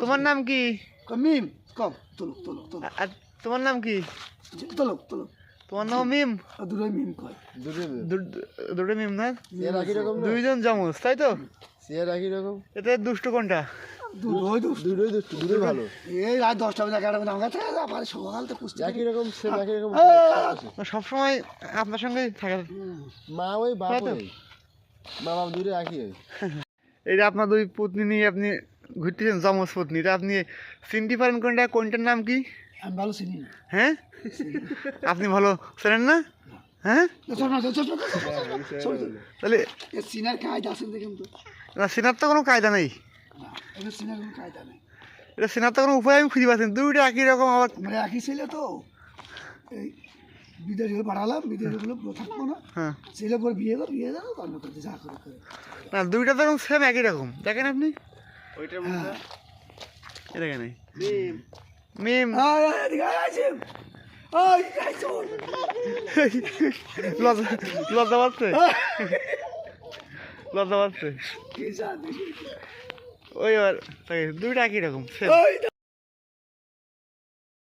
তোমার নাম কি? মিম। কম তোমার নাম কি? তোমার নাম মিম? আর দুটোই মিম কয়। দুটো মেয়ে। দু- দুটো মিম না? দুইজন জমজ তাই তো? চেহারা একই রকম? হ্যাঁ। এতে দুষ্ট কোনটা? দুটোই দুটো দুটোই দুষ্টু, দুটোই ভালো। এই রাত দশটা বাজে এগারোটা বাজে আমার কাছে আবার সকাল পুষতে একই রকম, একই রকম। সবসময় আপনার সঙ্গে থাকে মা ওই বাপ তাই তো? ওই। মা বাপ দুটো একই এই যে আপনার দুই পত্নী নিয়ে আপনি ঘুরতেছেন যমজ পত্নী তা আপনি চিনতে পারেন কোনটা কোনটার নাম কি আমি ভালো চিনি না হ্যাঁ আপনি ভালো চেনেন না হ্যাঁ। তাহলে এ সিনার কায়দা আছে দেখেন তো না তো কোনো কায়দা নেই এটা কোনো এটা চেনার তো কোনো উপায় আমি খুঁজে পাচ্ছি দুইটা একই রকম আবার মানে একই ছেলে তো? এই বিদেশে পাঠালাম বিদেশে গুলো থাকব না। হ্যাঁ। ছেলে পর বিয়ে করে বিয়ে দেবো অন্য করতে যা করে করে। না দুইটা তো সেম একই রকম। দেখেন আপনি? হ্যাঁ। এ দেখেন এই। মিম। লজ্জা লজ্জা পাচ্ছে? লজ্জা পাচ্ছে? কি জানি। ওই আর দুইটা একই রকম same। ওই